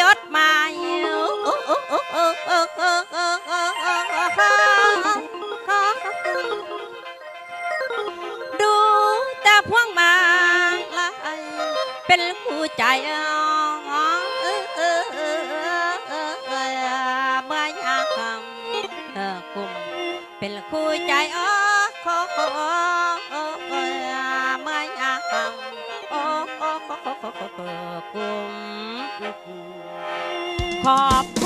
จดหมายดูแต่พวงมาลายเป็นคู่ใจเมื่อยามเออกุมเป็นคู่ใจอ๋อขอเมื่อยามโอ้กุม ข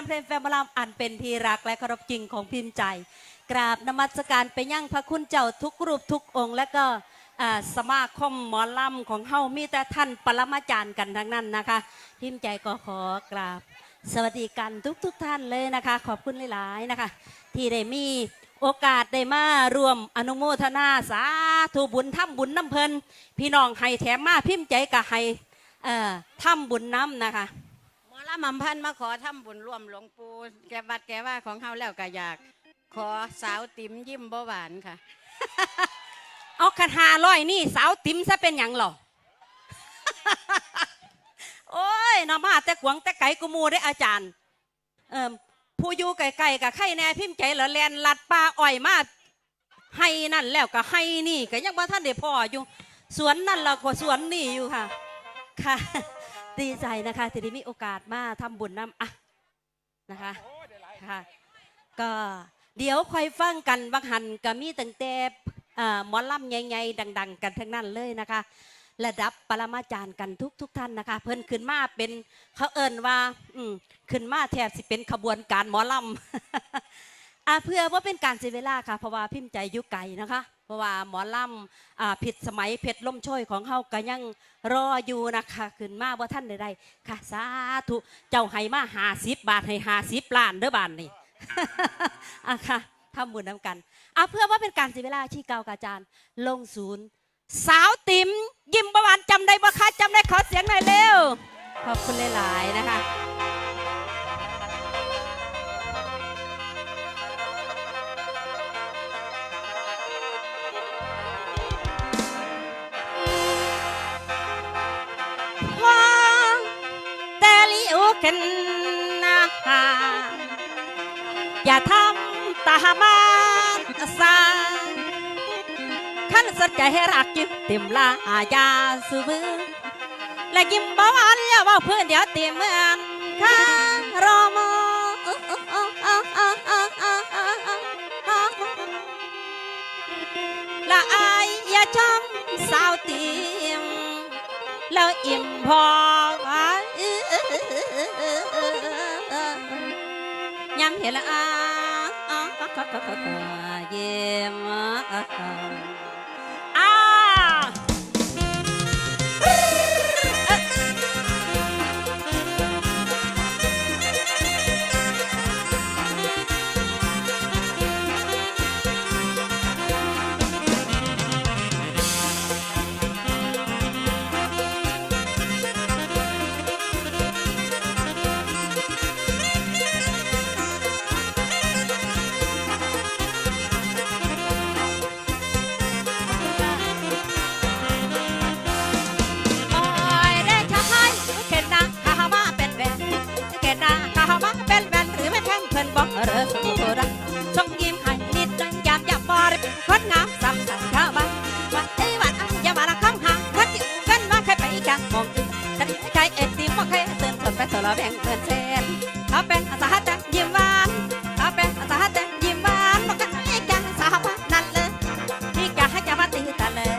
นเพลงแฟนบอลามอันเป็นที่รักและเคารพจริงของพิมพ์ใจ กราบนมัสการไปยั่งพระคุณเจ้าทุกรูปทุกองค์ และก็อ่าสมาคมหมอลำของเฮามีแต่ท่านปรมาจารย์กันทั้งนั้นนะคะ พิมพ์ใจก็ขอกราบ สวัสดีกันทุกทุกๆท่านเลยนะคะ ขอบคุณหลายๆนะคะ ที่ได้มีโอกาสได้มารวมอนุโมทนาสาธุบุญทำบุญน้ำเพลินพี่น้องให้แถมมาพิมพ์ใจกับให้ทำบุญน้ำนะคะ หมอลำพันมาขอทำบุญร่วมหลวงปู่แกวัดแกว่าของเฮาแล้วก็อยาก ขอสาวติ๋มยิ้มบ่หวานค่ะ เอาคันหาร้อยนี่ สาวติ๋มซะเป็นอย่างหรอโอ้ยนามาแต่ขวงแต่ไก่กูมูได้อาจารย์ เอ่มผู้อยู่ไก่ๆกับไข่แน่พิมพ์ใจเหรอแลนลัดป่าอ้อยมาให้นั่นแล้วก็ให้นี่ก็ยังบ่ท่านได้พ่ออยู่ สวนนั่นเราก็สวนนี่อยู่ค่ะ ค่ะ ดีใจนะคะที่ได้มีโอกาสมาทำบุญน้ำอะนะคะค่ะก็เดี๋ยวคอยฟังกันบางหันก็มีตั้งแต่หมอลำใหญ่ๆดัง ๆ กันทั้งนั้นเลยนะคะ ระดับปรมาจารย์กันทุกทุกๆท่านนะคะ เพิ่นขึ้นมาเป็นเขาเอินว่าอืขึ้นมาแทบสิเป็นขบวนการหมอลำอ่าเพื่อว่าเป็นการเสียเวลาค่ะเพราะว่าพิมพ์ใจยุไก่นะคะ เพราะว่าหมอลำอ่าผิดสมัยเพชรล่มช่วยของเฮาก็ยังรออยู่นะคะขึ้นมาว่าท่านใดๆค่ะ สาธุเจ้าให้มาหาสิบบาทให้หาสิบล้านเด้อบานนี่อะค่ะทำบุญนำกันเอะเพื่อว่าเป็นการเสียเวลาที่เก่ากาจารย์ ลงศูนย์ สาวติ๋มยิ้มประวานจำได้บ่คะจำได้ขอเสียงหน่อยเร็วขอบคุณหลายๆนะคะ ตามาสาขันสัจจะให้รักยิ้มเต็มลาอาญาสุบือและยิ้มเบาอันแล้วว่าเพื่อนเดี๋ยวเต็มเมืองคารอมละอายอย่าชมสาวเตียมแล้วอิ่มพอย้ำเห็นละอาย かかかかげまあか。ん ริบคนงามสัมสันเข้ามวันเอวันอันยามาละคำห่างคัดอยู่กันมาใครไปกันมองดูตันใจเอ็ดตีมว่าใครตื่นสนไปสละแบ่งเงินเส้นเอาเป็นอาสาแต่ยิ้มหวานเอาเป็นอาสาแต่ยิ้มหวานบอกกันไอ้กันสาวนั่นเลยที่จะให้ยามาตีตาเลย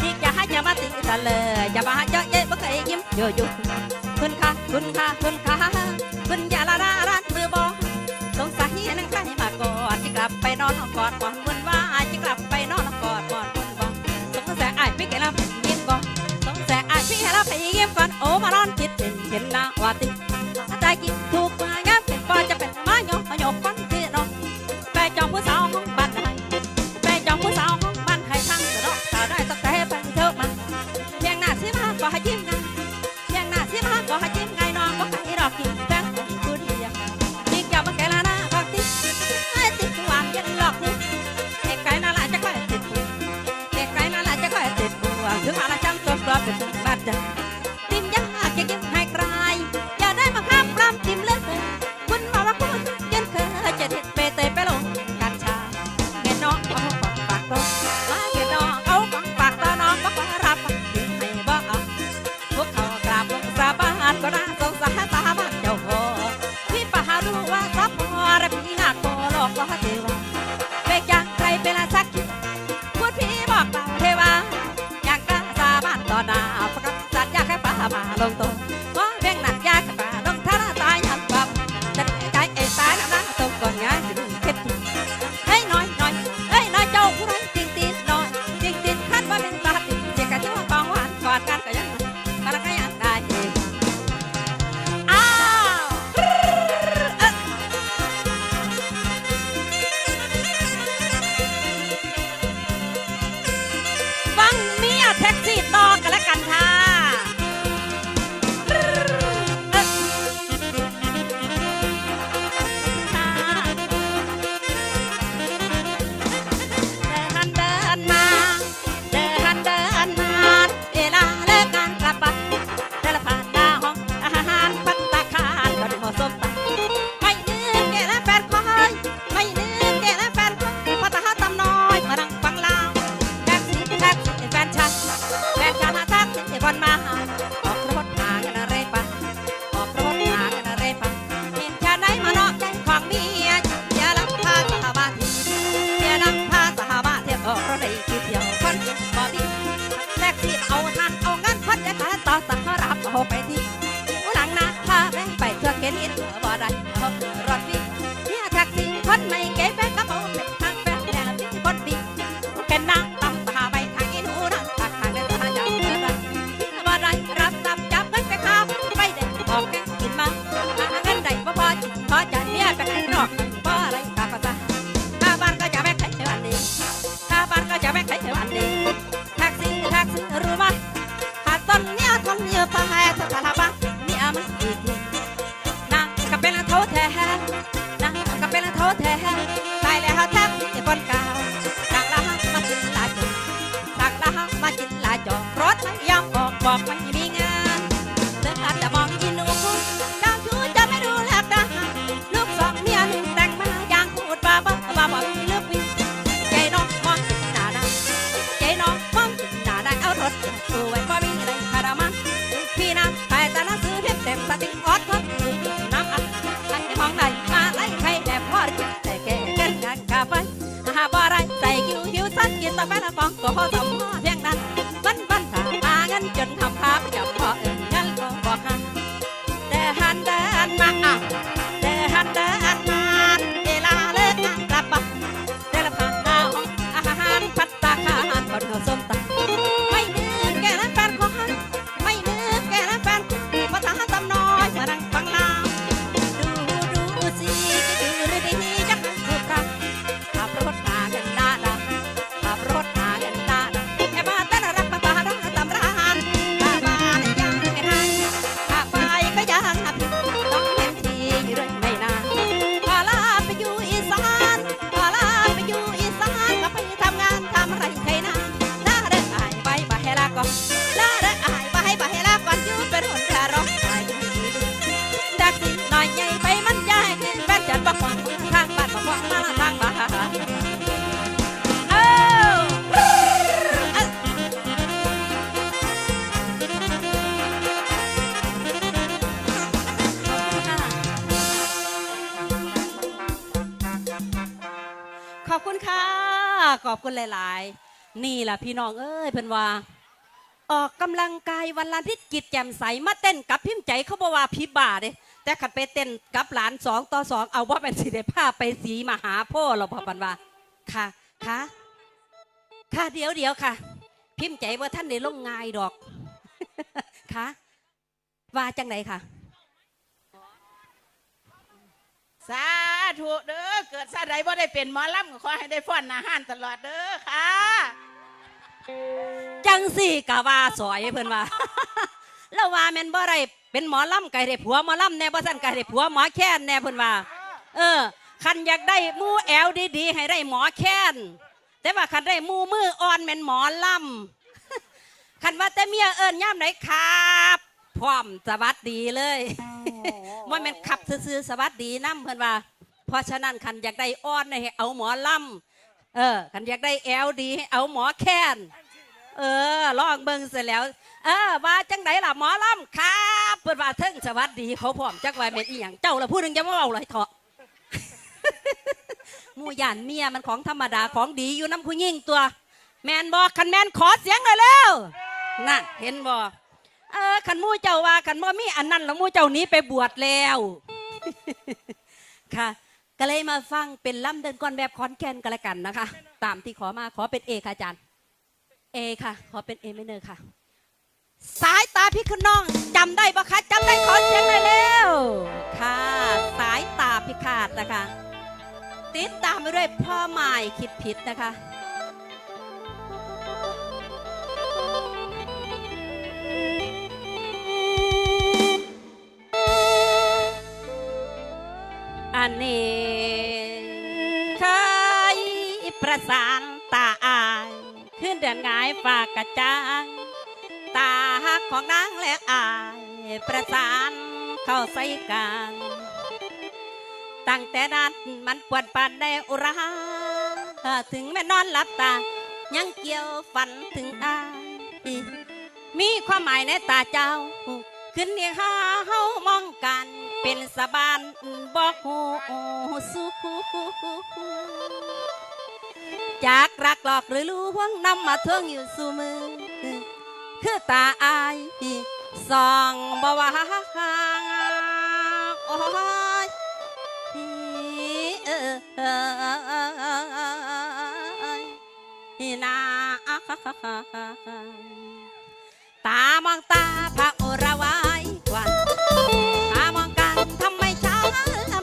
ที่จะให้ยามาตีตาเลยอย่ามาเยอะเย้ะบอกไอ้ยิ้มเยอะยุ่คุณค่ะคุณค่ะคุณค่ะ Maxis auch นี่ล่ะพี่น้องเอ้ยเพิ่นว่า ออกกำลังกายวันละนิดจิตแจ่มใสมาเต้นกับพิมพ์ใจเขาบอกว่าพี่บ้าเด้แต่ขัดไปเต้นกับหลานสองต่อสองเอาว่าเป็นสิได้าไปสีมหาพ่อเราพอปันว่าค่ะค่ะค่ะเดี๋ยวเดี๋ยวค่ะ พิมพ์ใจว่าท่านได้ลงงายดอกค่ะว่าจังไหนค่ะสา ธุเด้อเกิดซาใดบ่ได้เป็นหมอลำก็ขอให้ได้ฟ้อนอาหารตลอดเด้อค่ะ จังสี่กะว่าสอยเพิ่นว่า แล้วว่าแม่นบ่ได้เป็นหมอลำไก่ได้ผัวหมอลำแน่บ่ซั่นไก่ได้ผัวหมอแค้นแน่เพิ่นว่า เออคันอยากได้หมู่แอวดีๆให้ได้หมอแค้นแต่ว่าคันได้หมู่มืออ่อนแม่นหมอลำคันว่าแต่เมียเอิ้นย่ามไหนครับพร้อมสวัสดีเลยบ่แม่นขับซื่อๆสวัสดีนํเพิ่นว่า เพราะฉะนั้นคันอยากได้อ่อนให้เอาหมอลำเออคันอยากได้แอวดีให้เอาหมอแค้นเออลองเบิ่งเสร็จแล้ว เออว่าจังไดล่ะหมอลำครับเปิดว่าเทิงสวัสดีเขาพร้อมจักว่าเป็นอีหยังเจ้าละพูดหนึ่งจะมาเอาเลยเถาะมู่ยานเมียมันของธรรมดาของดีอยู่น้ำผู้ยิ่งตัว แมนบอคันแมนขอเสียงเลยแล้วน่ะเห็นบอเออคันมู่เจ้าว่าคันบ่มีอันนั้นแล้วมู่เจ้านี้ไปบวชแล้วค่ะ ก็เลยมาฟังเป็นล่ำเดินก่อนแบบคอนแกนกันละกันนะคะ ตามที่ขอมาขอเป็นเอค่ะอาจารย์เอค่ะ ขอเป็นเอไม่เนอร์ค่ะ สายตาพี่คุณน้องจำได้ปะคะจำได้ขอเสียงเลยเร็วค่ะ สายตาพิฆาตนะคะ ติดตามไปด้วยพ่อหมายคิดผิดนะคะ อันนี้เคยประสานตาอายขึ้นเดือนหงายฝากกระจางตาหักของนางและอาย ประสานเข้าใส่กันตั้งแต่นั้นมันปวดปันในอุราถึงแม่นอนหลับตา ยังเกี่ยวฝันถึงอายมีความหมายในตาเจ้า ขึ้นเนียหาเฮามองกัน เป็นสะบานบอกหูสู้จากรักหลอกหรือลวงนำมาเทิงอยู่สู่มือ คือตาอายส่องบว่าโอ้ยเออเออนาตามองตาพระโอระว้กำ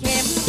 him.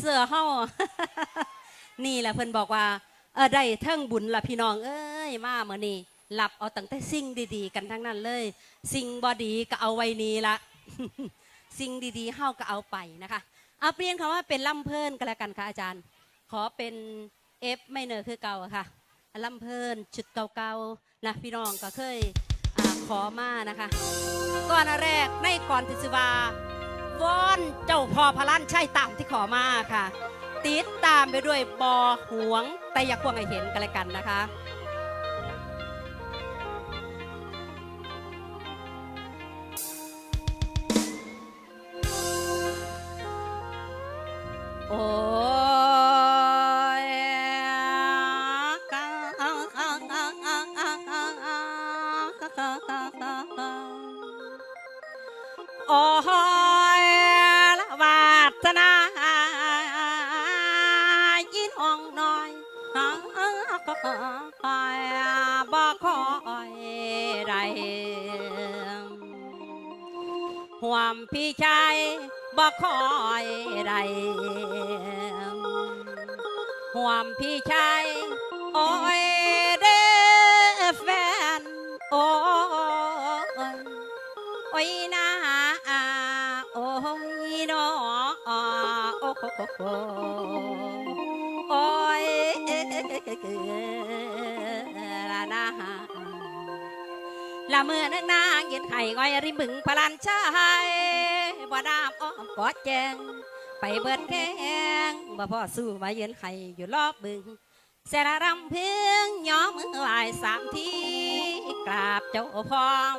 อยบอเสือเฮานี่แหละเพิ่นบอกว่าเออได้เทิงบุญละพี่น้องเอ้ยมาเมื่อนี้หลับเอาตั้งแต่สิ่งดีๆ กันทั้งนั้นเลย สิ่งบอดีก็เอาไว้นี้ละสิ่งดีๆเฮาก็เอาไปนะคะเอาเปลี่ยนคำว่าเป็นล่ำเพิ่นก็แล้วกันค่ะอาจารย์ ขอเป็นเอฟไม่เนอคือเก่าค่ะล่ำเพิ่นชุดเก่าๆนะพี่น้องก็เคยอขอมานะคะก่อนอันแรกในก่อนทิศวา วอนเจ้าพ่อพลันใช่ตามที่ขอมาค่ะ ติดตามไปด้วยบอหวง แต่อย่าควงให้เห็นกันเลยกันนะคะ พี่ชายโอ้ยเด้อแฟน โอ้ยโอ้ยนาโอ้ยนอโอ้โหโอ้ยละนาละเมื่อนนางยืนไข่ก้อยริมบึงพลันชายบ่น้ำอ้อมกอดแจง ไปเบิดแกงบ่พ่อสู้มาเยืนไข่อยู่รอบบึงเสระรำเพียงย้อมมือไหวสามทีกราบเจ้าพร้อม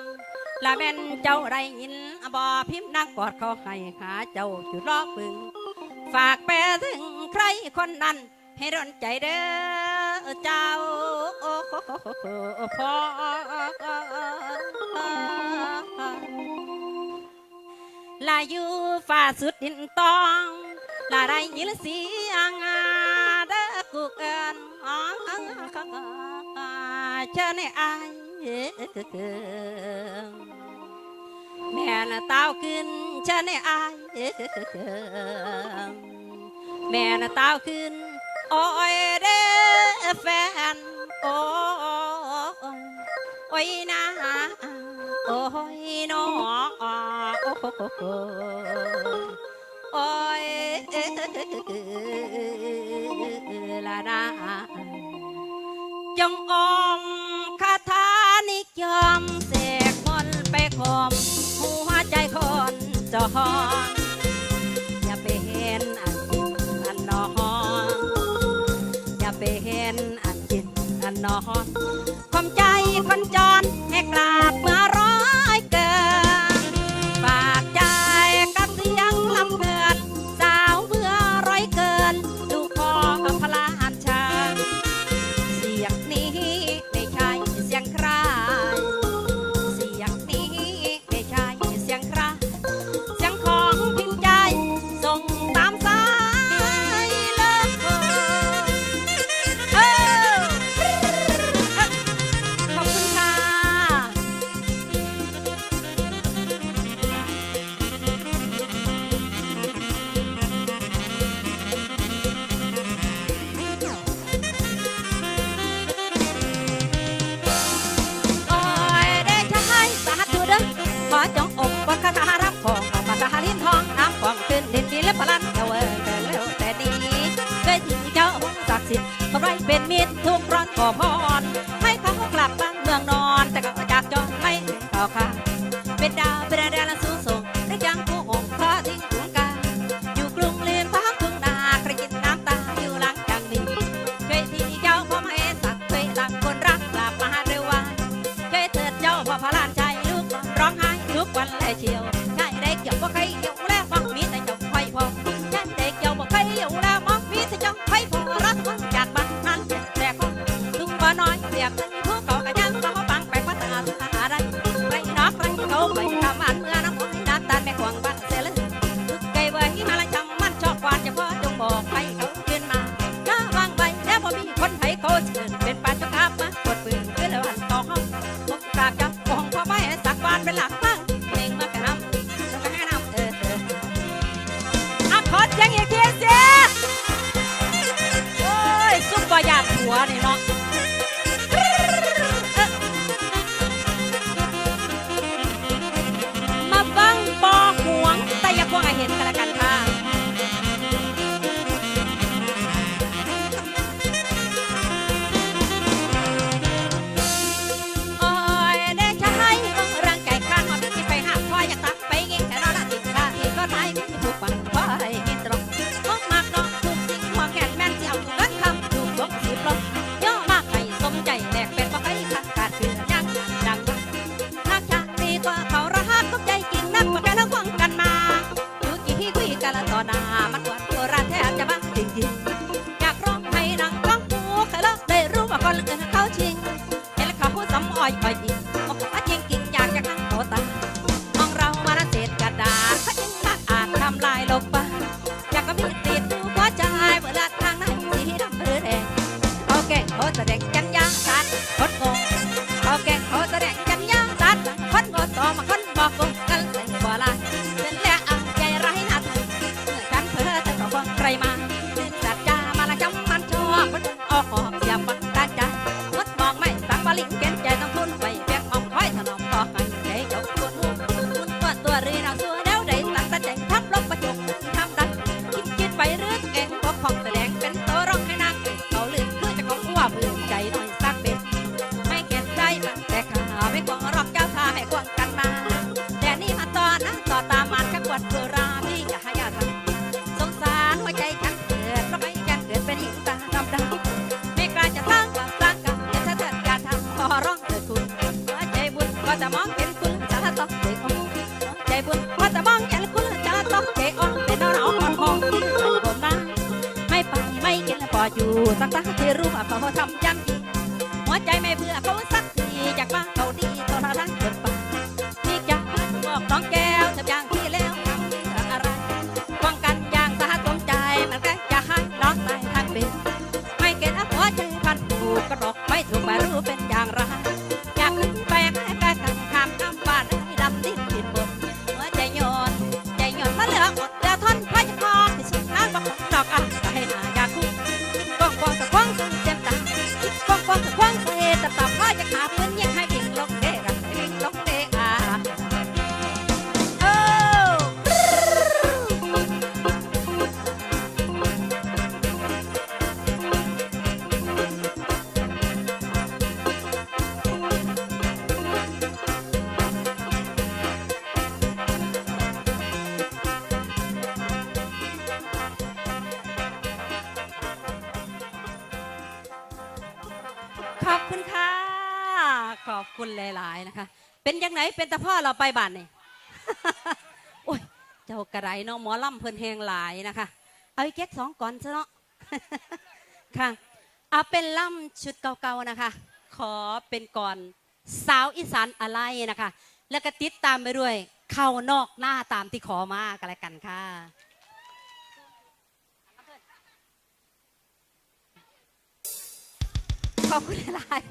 ละแม่นเจ้าได้ยินบ่พิมพ์นักกอดเขาให้หาเจ้าอยู่รอบบึง ฝากแปถึงใครคนนั้น ให้ร้อนใจเด้อเจ้าพ่อ ลาอยู่ฝ่าสุดดินตองลาได้ยินเสียงเด้อกูเอินเชิญให้อ อยแม่น่ะเต้าขึ้นโอ้เด้ออ้ยโอ้ยนะโอ้ยน้อโอ้ยละนะจงอมคาถานิยมเสกมนไปคมหัวใจคนจองอย่าไปเห็นอันกินอันนอนอย่าไปเห็นอันกินอันนอนความใจคนจรให้กราบเมื่อร้อยเกิน 들어가. 我你啦 พองยู่สักสักที่รู้ว่าเขาทำยังดีหัวใจไม่เบื่อเขาสักทีจากบ้านเขาดีตอนนั้นจนปัามีใจังบอกน้องแก้วจัยัง เป็นยังไงเป็นตาพ่อเราไปบ้านนี่โอ้ยเจ้ากระไรเนาะหมอล่ำเพิ่นแหงหลายนะคะ เอาอีกแก๊กสองก่อนซะเนาะค่ะเอาเป็นล่ำชุดเก่าๆนะคะ ขอเป็นก่อนสาวอีสานอะไรนะคะ แล้วก็ติดตามไปด้วย เข้านอกหน้าตามที่ขอมากอะไรกันค่ะขอบคุณหลาย